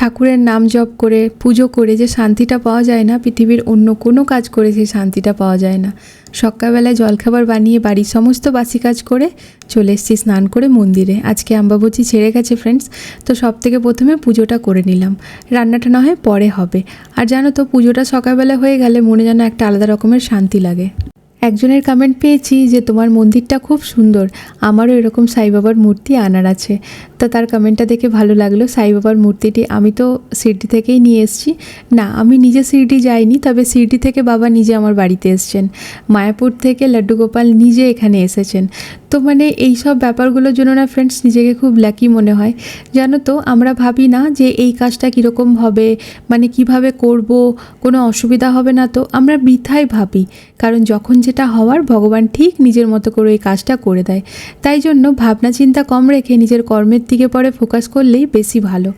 ঠাকুরের নাম জপ করে, পুজো করে যে শান্তিটা পাওয়া যায় না, পৃথিবীর অন্য কোনো কাজ করে সেই শান্তিটা পাওয়া যায় না। সকালবেলায় জলখাবার বানিয়ে বাড়ির সমস্ত বাসি কাজ করে চলে এসেছি স্নান করে মন্দিরে। আজকে আম্বাবচি ছেড়ে গেছে ফ্রেন্ডস তো সব থেকে প্রথমে পুজোটা করে নিলাম। রান্নাটা না হয় পরে হবে। আর জানো তো, পুজোটা সকালবেলা হয়ে গেলে মনে যেন একটা আলাদা রকমের শান্তি লাগে। একজনের কমেন্ট পেয়েছি যে, তোমার মন্দিরটা খুব সুন্দর। আমারও এরকম সাইবাবার মূর্তি আনার আছে। তা তার কমেন্টটা দেখে ভালো লাগল। সাইবাবার মূর্তিটি আমি তো সিডি থেকেই নিয়ে এসেছি। না, আমি নিজে সিডি যাইনি, তবে সিডি থেকে বাবা নিজে আমার বাড়িতে এসছেন। মায়াপুর থেকে লাড্ডু গোপাল নিজে এখানে এসেছেন। তো মানে এই সব ব্যাপারগুলোর জন্য না ফ্রেন্ডস নিজেকে খুব ল্যাকি মনে হয়। জানো তো, আমরা ভাবি না যে এই কাজটা কীরকম হবে মানে কীভাবে করব, কোনো অসুবিধা হবে না তো, আমরা বৃথাই ভাবি। কারণ যখন যেটা হওয়ার, ভগবান ঠিক নিজের মতো করে এই কাজটা করে দেয়। তাই জন্য ভাবনা চিন্তা কম রেখে নিজের কর্মের দিকে পরে ফোকাস করলেই বেশি ভালো।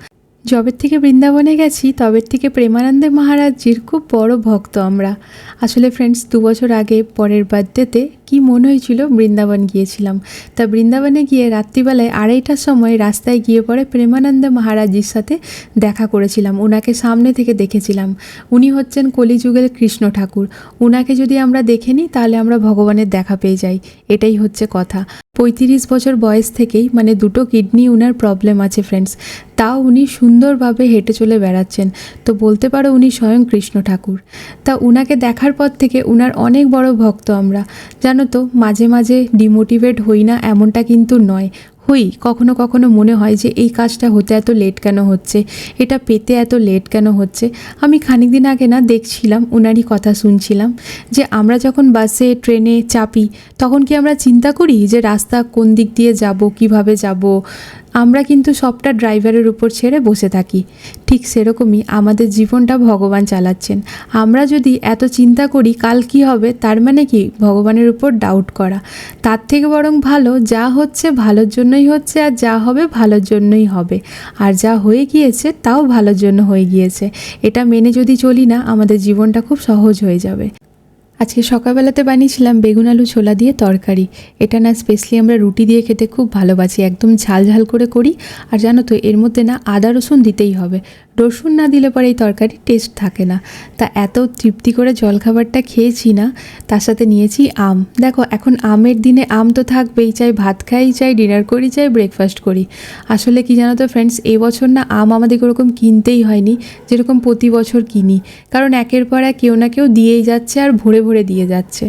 যবের থেকে বৃন্দাবনে গেছি, তবের থেকে প্রেমানন্দে মহারাজজির খুব বড় ভক্ত আমরা। আসলে ফ্রেন্ডস দু বছর আগে পরের বার্থডেতে কি মনে হয়েছিল, বৃন্দাবন গিয়েছিলাম। তা বৃন্দাবনে গিয়ে রাত্রিবেলায় আড়াইটার সময় রাস্তায় গিয়ে পরে প্রেমানন্দ মহারাজজির সাথে দেখা করেছিলাম। ওনাকে সামনে থেকে দেখেছিলাম। উনি হচ্ছেন কলিযুগের কৃষ্ণ ঠাকুর। ওনাকে যদি আমরা দেখে নিই, তাহলে আমরা ভগবানের দেখা পেয়ে যাই। এটাই হচ্ছে কথা। পঁয়ত্রিশ বছর বয়স থেকেই মানে দুটো কিডনি উনার প্রবলেম আছে ফ্রেন্ডস তাও উনি সুন্দরভাবে হেঁটে চলে বেড়াচ্ছেন। তো বলতে পারো উনি স্বয়ং কৃষ্ণ ঠাকুর। তা উনাকে দেখার পর থেকে উনার অনেক বড় ভক্ত আমরা। জানো তো, মাঝে মাঝে ডিমোটিভেট হই না এমনটা কিন্তু নয়। হই, কখনো কখনো মনে হয় যে এই কাজটা হতে এত লেট কেন হচ্ছে? এটা পেতে এত লেট কেন হচ্ছে? আমি খানিক দিন আগে না দেখছিলাম ওনারই কথা শুনছিলাম যে আমরা যখন বাসে, ট্রেনে চাপি, তখন কি আমরা চিন্তা করি যে রাস্তা কোন দিক দিয়ে যাব, কীভাবে যাব? আমরা কিন্তু সবটা ড্রাইভারের উপর ছেড়ে বসে থাকি। ঠিক সেরকমই আমাদের জীবনটা ভগবান চালাচ্ছেন। আমরা যদি এত চিন্তা করি কাল কি হবে, তার মানে কি ভগবানের উপর ডাউট করা। তার থেকে বরং ভালো যা হচ্ছে ভালোর জন্যই হচ্ছে আর যা হবে ভালোর জন্যই হবে। আর যা হয়ে গিয়েছে তাও ভালোর জন্য হয়ে গিয়েছে। এটা মেনে যদি চলি না আমাদের জীবনটা খুব সহজ হয়ে যাবে। আজকে সকালবেলাতে বানিয়েছিলাম বেগুন আলু ছোলা দিয়ে তরকারি। এটা না স্পেশালি আমরা রুটি দিয়ে খেতে খুব ভালোবাসি, একদম ঝাল ঝাল করে করি। আর জানো তো, এর মধ্যে না আদা, রসুন দিতেই হবে। রসুন না দিলে পরে এই তরকারি টেস্ট থাকে না। তা এত তৃপ্তি করে জলখাবারটা খেয়েছি না, তার সাথে নিয়েছি আম। দেখো, এখন আমের দিনে আম তো থাকবেই, চাই ভাত খাই, চাই ডিনার করি, চাই ব্রেকফাস্ট করি। আসলে কি জানো তো ফ্রেন্ডস এবছর না আম আমাদের ওরকম কিনতেই হয়নি, যেরকম প্রতি বছর কিনি। কারণ একের পর এক কেউ না কেউ দিয়েই যাচ্ছে আর ভরে ভরে দিয়ে যাচ্ছে।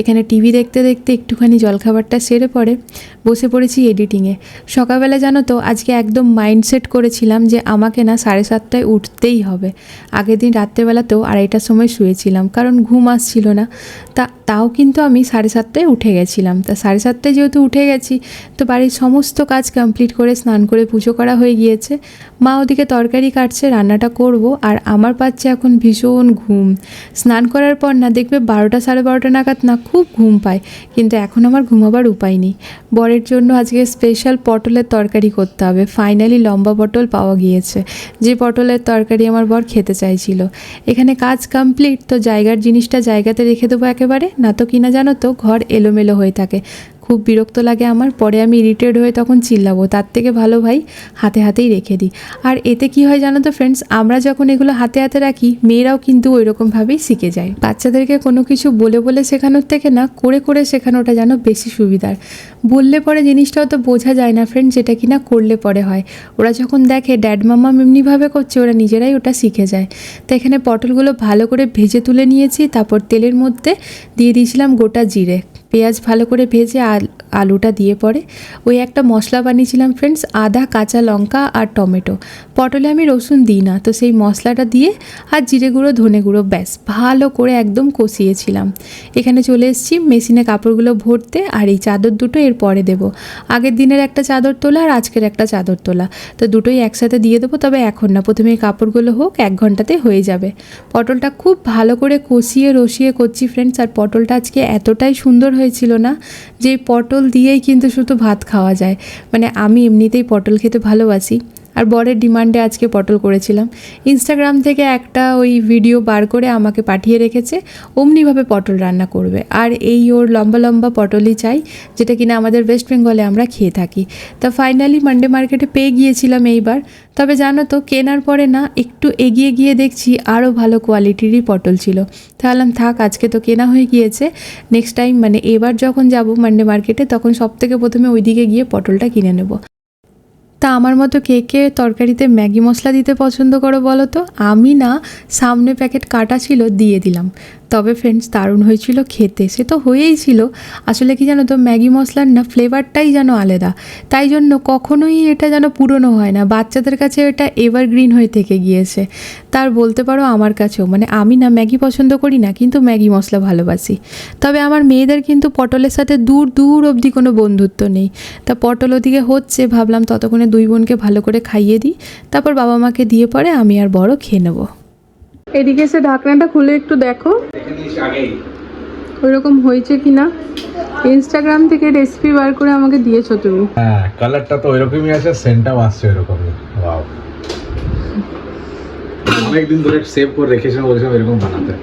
এখানে টিভি দেখতে দেখতে একটুখানি জলখাবারটা সেরে পড়ে, বসে পড়েছি এডিটিংয়ে। সকালবেলা জানো তো, আজকে একদম মাইন্ডসেট করেছিলাম যে আমাকে না সাড়ে সাতটায় উঠতেই হবে। আগের দিন রাত্রেবেলাতেও আড়াইটার সময় শুয়েছিলাম, কারণ ঘুম আসছিল না। তা, তাও কিন্তু আমি সাড়ে সাতটায় উঠে গেছিলাম। তা সাড়ে সাতটায় যেহেতু উঠে গেছি, তো বাড়ির সমস্ত কাজ কমপ্লিট করে স্নান করে পুজো করা হয়ে গিয়েছে। মা ওদিকে তরকারি কাটছে, রান্নাটা করব, আর আমার পাচ্ছে এখন ভীষণ ঘুম। স্নান করার পর না দেখবে বারোটা, সাড়ে বারোটা নাগাদ না, খুব ঘুম পায়। কিন্তু এখন আমার ঘুমাবার উপায় নেই। বরের জন্য আজকে স্পেশাল পটলের তরকারি করতে হবে। ফাইনালি লম্বা পটল পাওয়া গিয়েছে। যে পটলের তরকারি আমার বর খেতে চাইছিল। এখানে কাজ কমপ্লিট তো জায়গার জিনিসটা জায়গাতে রেখে দেবো একেবারে? না তো কিনা জানো তো, ঘর এলোমেলো হয়ে থাকে। খুব বিরক্ত লাগে আমার, পরে আমি ইরিটেড হয়ে তখন চিল্লাবো। তার থেকে ভালো ভাই হাতে হাতেই রেখে দিই। আর এতে কি হয় জানো তো ফ্রেন্ডস আমরা যখন এগুলো হাতে হাতে রাখি, মেয়েরাও কিন্তু ওই রকমভাবেই শিখে যায়। বাচ্চাদেরকে কোনো কিছু বলে বলে শেখানোর থেকে না, করে করে শেখানোটা যেন বেশি সুবিধার। বললে পরে জিনিসটাও তো বোঝা যায় না ফ্রেন্ড যেটা কি না করলে পরে হয়। ওরা যখন দেখে ড্যাড মামা এমনিভাবে করছে ওরা নিজেরাই ওটা শিখে যায়। তো এখানে পটলগুলো ভালো করে ভেজে তুলে নিয়েছি, তারপর তেলের মধ্যে দিয়ে দিয়েছিলাম গোটা জিরে। পেঁয়াজ ভালো করে ভেজে আল, আলুটা দিয়ে পরে ওই একটা মশলা বানিয়েছিলাম ফ্রেন্ডস আদা, কাঁচা লঙ্কা আর টমেটো। পটলে আমি রসুন দিই না, তো সেই মশলাটা দিয়ে আর জিরে গুঁড়ো, ধনে গুঁড়ো, ব্যাস, ভালো করে একদম কষিয়েছিলাম। এখানে চলে এসেছি, মেশিনে কাপড়গুলো ভরতে আর এই চাদর দুটো এর পরে দেবো। আগের দিনের একটা চাদর তোলা আর আজকের একটা চাদর তোলা। তো দুটোই একসাথে দিয়ে দেবো, তবে এখন না, প্রথমে কাপড়গুলো হোক, এক ঘন্টাতে হয়ে যাবে। পটলটা খুব ভালো করে কষিয়ে, রসিয়ে করছি ফ্রেন্ডস আর পটলটা আজকে এতটাই সুন্দর হয়েছিল না যে পটল দিয়েই কিন্তু শুধু ভাত খাওয়া যায়। মানে আমি এমনিতেই পটল খেতে ভালোবাসি। আর বরের ডিমান্ডে আজকে পটল করেছিলাম। ইনস্টাগ্রাম থেকে একটা ওই ভিডিও বার করে আমাকে পাঠিয়ে রেখেছে, অমনিভাবে পটল রান্না করবে। আর এই ওর লম্বা লম্বা পটলই চাই, যেটা কিনা আমাদের ওয়েস্ট বেঙ্গলে আমরা খেয়ে থাকি। তা ফাইনালি মান্ডে মার্কেটে পেয়ে গিয়েছিলাম এইবার। তবে জানো তো, কেনার পরে না, একটু এগিয়ে গিয়ে দেখছি আরও ভালো কোয়ালিটিরই পটল ছিল। তাহলে থাক, আজকে তো কেনা হয়ে গিয়েছে। নেক্সট টাইম মানে এবার যখন যাব মান্ডে মার্কেটে তখন সব থেকে প্রথমে ওইদিকে গিয়ে পটলটা কিনে নেব। তা আমার মতো কে কে তরকারিতে ম্যাগি মশলা দিতে পছন্দ করো বলো তো? আমি না সামনে প্যাকেট কাটা ছিল দিয়ে দিলাম। তবে ফ্রেন্ডস দারুণ হয়েছিল খেতে। সে তো হয়েই ছিল। আসলে কি জানো তো, ম্যাগি মশলার না ফ্লেভারটাই যেন আলাদা। তাই জন্য কখনোই এটা যেন পুরনো হয় না। বাচ্চাদের কাছে এটা এভারগ্রিন হয়ে থেকে গিয়েছে। তার বলতে পারো আমার কাছেও। মানে আমি না ম্যাগি পছন্দ করি না, কিন্তু ম্যাগি মশলা ভালোবাসি। তবে আমার মেয়েদের কিন্তু পটলের সাথে দূর দূর অবধি কোনো বন্ধুত্ব নেই। তা পটল ওদিকে হচ্ছে, ভাবলাম ততক্ষণে দুই বোনকে ভালো করে খাইয়ে দিই। তারপর বাবা মাকে দিয়ে পরে আমি আর বড় খেয়ে নেব। এদিকে সে ঢাকনাটা খুলে একটু দেখো। ওইরকম হয়েছে কি না ইনস্টাগ্রাম থেকে রেসিপি বার করে আমাকে দিয়েছ তুমি। হ্যাঁ কালারটা তো ওইরকমই আছে সেন্টটাও আসছে ওইরকমই। ওয়াও অনেকদিন ধরে সেভ করে রেখেছিলাম বলছিলাম এরকম বানাতে।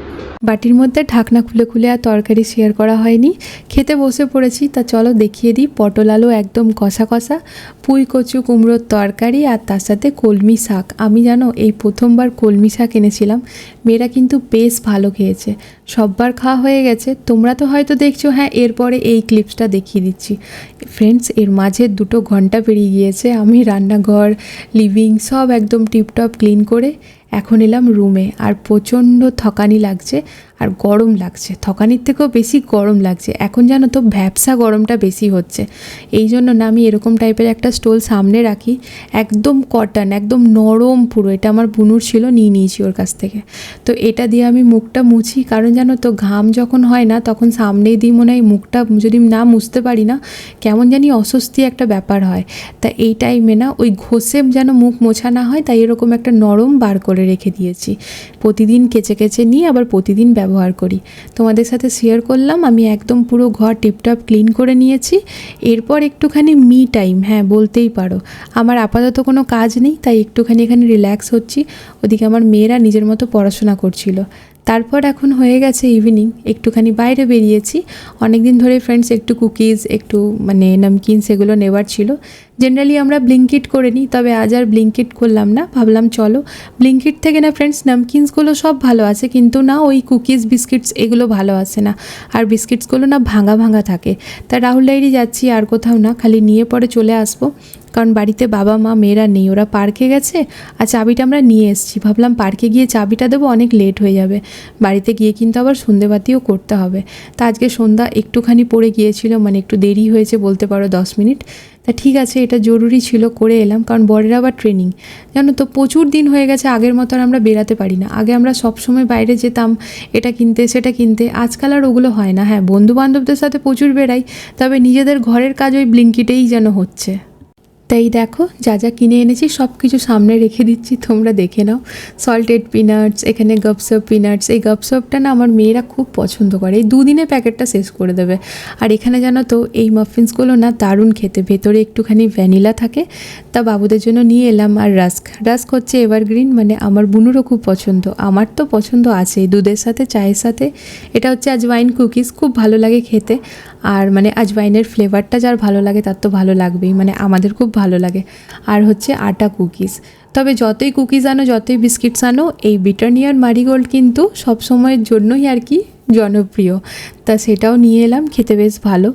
বাটির মধ্যে ঢাকনা খুলে খুলে আর তরকারি শেয়ার করা হয়নি। খেতে বসে পড়েছি, তা চলো দেখিয়ে দিই। পটল আলু একদম কষা কষা, পুঁই কচু, কুমড়োর তরকারি আর তার সাথে কলমি শাক। আমি জানো, এই প্রথমবার কলমি শাক এনেছিলাম। মেয়েরা কিন্তু বেশ ভালো খেয়েছে। সববার খাওয়া হয়ে গেছে। তোমরা তো হয়তো দেখছ হ্যাঁ এরপরে এই ক্লিপসটা দেখিয়ে দিচ্ছি। ফ্রেন্ডস এর মাঝে দুটো ঘণ্টা পেরিয়ে গিয়েছে। আমি রান্নাঘর লিভিং সব একদম টিপটপ ক্লিন করে এখন এলাম রুমে আর প্রচণ্ড থকানি লাগছে। আর গরম লাগছে। থকানির থেকেও বেশি গরম লাগছে। এখন জানো তো ভ্যাবসা গরমটা বেশি হচ্ছে। এই জন্য না আমি এরকম টাইপের একটা স্টোল সামনে রাখি। একদম কটন, একদম নরম পুরো। এটা আমার বুনুর ছিল, নিয়ে নিয়েছি ওর কাছ থেকে। তো এটা দিয়ে আমি মুখটা মুছি। কারণ জানো তো ঘাম যখন হয় না, তখন সামনেই দিই মনে হয় মুখটা যদি না মুছতে পারি না, কেমন জানি অস্বস্তি একটা ব্যাপার হয়। তা এই টাইমে না ওই ঘষে যেন মুখ মোছা না হয়, তাই এরকম একটা নরম বার করে রেখে দিয়েছি। প্রতিদিন কেচে কেচে নিয়ে আবার প্রতিদিন ব্যবহার করি। তোমাদের সাথে শেয়ার করলাম, আমি একদম পুরো ঘর টিপটপ ক্লিন করে নিয়েছি। এরপর একটুখানি মি টাইম হ্যাঁ বলতেই পারো। আমার আপাতত কোনো কাজ নেই, তাই একটুখানি এখানে রিল্যাক্স হচ্ছি। ওদিকে আমার মেয়েরা নিজের মতো পড়াশোনা করছিল। তারপর এখন হয়ে গেছে ইভিনিং একটুখানি বাইরে বেরিয়েছি। অনেক দিন ধরে ফ্রেন্ডস একটু কুকিজ একটু মানে নমকিন সেগুলো নেওয়ার ছিল। জেনারেলি আমরা ব্লিঙ্কিট করে নিই, তবে আজ আর ব্লিঙ্কিট করলাম না। ভাবলাম চলো ব্লিঙ্কিট থেকে না ফ্রেন্ডস নামকিনসগুলো সব ভালো আছে, কিন্তু না ওই কুকিজ বিস্কিটস এগুলো ভালো আসে না। আর বিস্কিটসগুলো না ভাঙা ভাঙা থাকে। তা রাহুল ডায়েরি যাচ্ছি, আর কোথাও না, খালি নিয়ে পরে চলে আসব। কারণ বাড়িতে বাবা, মা, মেয়েরা নেই, ওরা পার্কে গেছে আর চাবিটা আমরা নিয়ে এসেছি। ভাবলাম পার্কে গিয়ে চাবিটা দেবো, অনেক লেট হয়ে যাবে। বাড়িতে গিয়ে কিন্তু আবার সন্ধেবাতিও করতে হবে। তা আজকে সন্ধ্যা একটুখানি পড়ে গিয়েছিল মানে একটু দেরি হয়েছে বলতে পারো দশ মিনিট। তা ঠিক আছে, এটা জরুরি ছিল, করে এলাম, কারণ বরের আবার ট্রেনিং জানো তো, প্রচুর দিন হয়ে গেছে, আগের মতো আর আমরা বেরাতে পারি না। আগে আমরা সব সময় বাইরে যেতাম, এটা কিনতে, সেটা কিনতে। আজকাল আর ওগুলো হয় না। হ্যাঁ বন্ধু বান্ধবদের সাথে প্রচুর বেরাই তবে নিজেদের ঘরের কাজ ওই ব্লিঙ্কিটেই যেন হচ্ছে। তাই দেখো, যা যা কিনে এনেছি সব কিছু সামনে রেখে দিচ্ছি, তোমরা দেখে নাও। সল্টেড পিনাটস এখানে গপসপ পিনাটস এই গপসপটা না আমার মেয়েরা খুব পছন্দ করে। এই দুদিনে প্যাকেটটা শেষ করে দেবে। আর এখানে জানো তো, এই মাফিন্সগুলো না দারুণ খেতে। ভেতরে একটুখানি ভ্যানিলা থাকে, তা বাবুদের জন্য নিয়ে এলাম। আর রাস্ক রাস্ক হচ্ছে এভারগ্রিন মানে আমার বুনুরও খুব পছন্দ। আমার তো পছন্দ আছেই দুধের সাথে, চায়ের সাথে। এটা হচ্ছে আজওয়াইন কুকিজ খুব ভালো লাগে খেতে। আর মানে আজওয়াইনের ফ্লেভারটা যার ভালো লাগে, তার তো ভালো লাগবেই। মানে আমাদের খুব ভালো লাগে। আর হচ্ছে আটা কুকিজ। তবে যতই কুকিজ আনো, যতই বিস্কিটস আনো, এই বিটারনিয়ার মারিগোল্ড কিন্তু সব সময়ের জন্যই আর কি জনপ্রিয়। তা সেটাও নিয়ে এলাম, খেতে বেশ ভালো।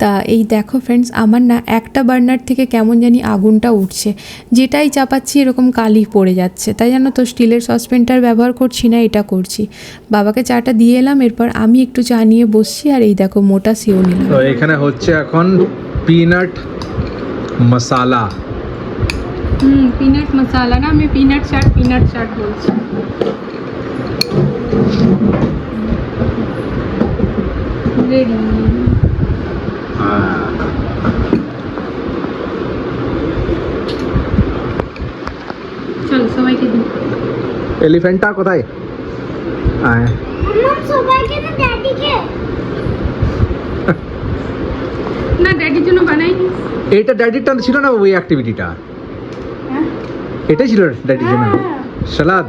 তা এই দেখো ফ্রেন্ডস আমার না একটা বার্নার থেকে কেমন জানি আগুনটা উঠছে। যেটাই চাপাচ্ছি এরকম কালি পড়ে যাচ্ছে। তাই জানো তো, স্টিলের সসপেনটার ব্যবহার করছি না, এটা করছি। বাবাকে চাটা দিয়ে এলাম, এরপর আমি একটু চা নিয়ে বসছি, আর এই দেখো মোটা সেও নিলাম। এখানে হচ্ছে এখন পিনাট মশালা হুম পিনাট মশালা না আমি পিনাট চাট পিনাট চাট বলছি রেডি চলো সবাইকে দিই এলিফেন্টটা কোথায় আয় আমার সবাইকে না ড্যাডিকে না ড্যাডির জন্য বানাইনি এটা ড্যাডিটা ছিল না ওই অ্যাক্টিভিটিটা হ্যাঁ। এটাই ছিল ড্যাডির জন্য? সালাদ।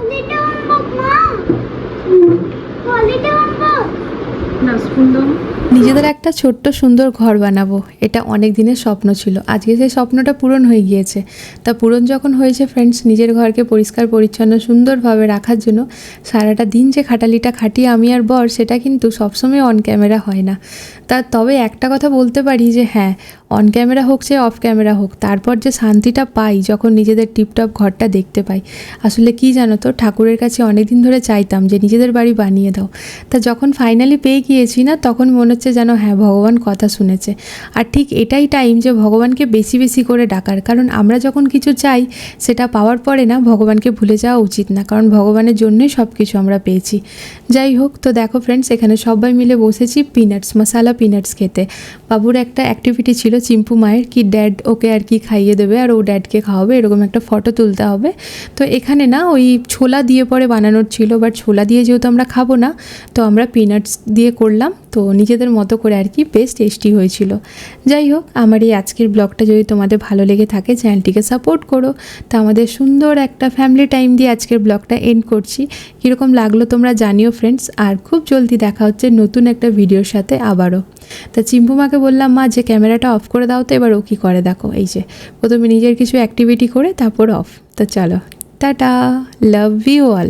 না স্কুল অনবক নিজেদের একটা ছোট্ট সুন্দর ঘর বানাবো, এটা অনেক দিনের স্বপ্ন ছিল। আজকে সেই স্বপ্নটা পূরণ হয়ে গিয়েছে। তা পূরণ যখন হয়েছে ফ্রেন্ডস নিজের ঘরকে পরিষ্কার, পরিচ্ছন্ন, সুন্দরভাবে রাখার জন্য সারাটা দিন যে খাটালিটা খাটি আমি আর বর, সেটা কিন্তু সবসময় অন ক্যামেরা হয় না। তা তবে একটা কথা বলতে পারি যে হ্যাঁ অন ক্যামেরা হোক যে অফ ক্যামেরা হোক, তারপর যে শান্তিটা পাই যখন নিজেদের টিপটপ ঘরটা দেখতে পাই। আসলে কি জানো তো, ঠাকুরের কাছে অনেক দিন ধরে চাইতাম যে নিজেদের বাড়ি বানিয়ে দাও। তা যখন ফাইনালি পেয়ে গিয়েছি না, তখন মনে হচ্ছে যেন হ্যাঁ ভগবান কথা শুনেছে। আর ঠিক এটাই টাইম যে ভগবানকে বেশি বেশি করে ডাকার। কারণ আমরা যখন কিছু চাই, সেটা পাওয়ার পরে না ভগবানকে ভুলে যাওয়া উচিত না। কারণ ভগবানের জন্যই সব কিছু আমরা পেয়েছি। যাই হোক, তো দেখো ফ্রেন্ডস এখানে সবাই মিলে বসেছি পিনাটস মশালা পিনাটস খেতে। বাবুর একটা অ্যাক্টিভিটি ছিল চিম্পু মায়ের, কি ড্যাড ওকে আর কি খাইয়ে দেবে আর ও ড্যাডকে খাওয়াবে, এরকম একটা ফটো তুলতে হবে। তো এখানে না ওই ছোলা দিয়ে পরে বানানোর ছিল বাট ছোলা দিয়ে যেহেতু আমরা খাব না, তো আমরা পিনাটস দিয়ে করলাম। তো নিজেদের মতো করে আর কি বেশ টেস্টি হয়েছিল। যাই হোক, আমার এই আজকের ব্লগটা যদি তোমাদের ভালো লেগে থাকে চ্যানেলটিকে সাপোর্ট করো। তো আমাদের সুন্দর একটা ফ্যামিলি টাইম দিয়ে আজকের ব্লগটা এন্ড করছি। কীরকম লাগল তোমরা জানিও ফ্রেন্ডস আর খুব জলদি দেখা হচ্ছে নতুন একটা ভিডিওর সাথে আবারও। তা চিম্পু মাকে বললাম, মা, যে ক্যামেরাটা অফ করে দাও তো, এবার ও কী করে দেখো? এই যে, প্রথমে নিজের কিছু অ্যাক্টিভিটি করে, তারপর অফ তো চলো, টাটা লাভ ইউ অল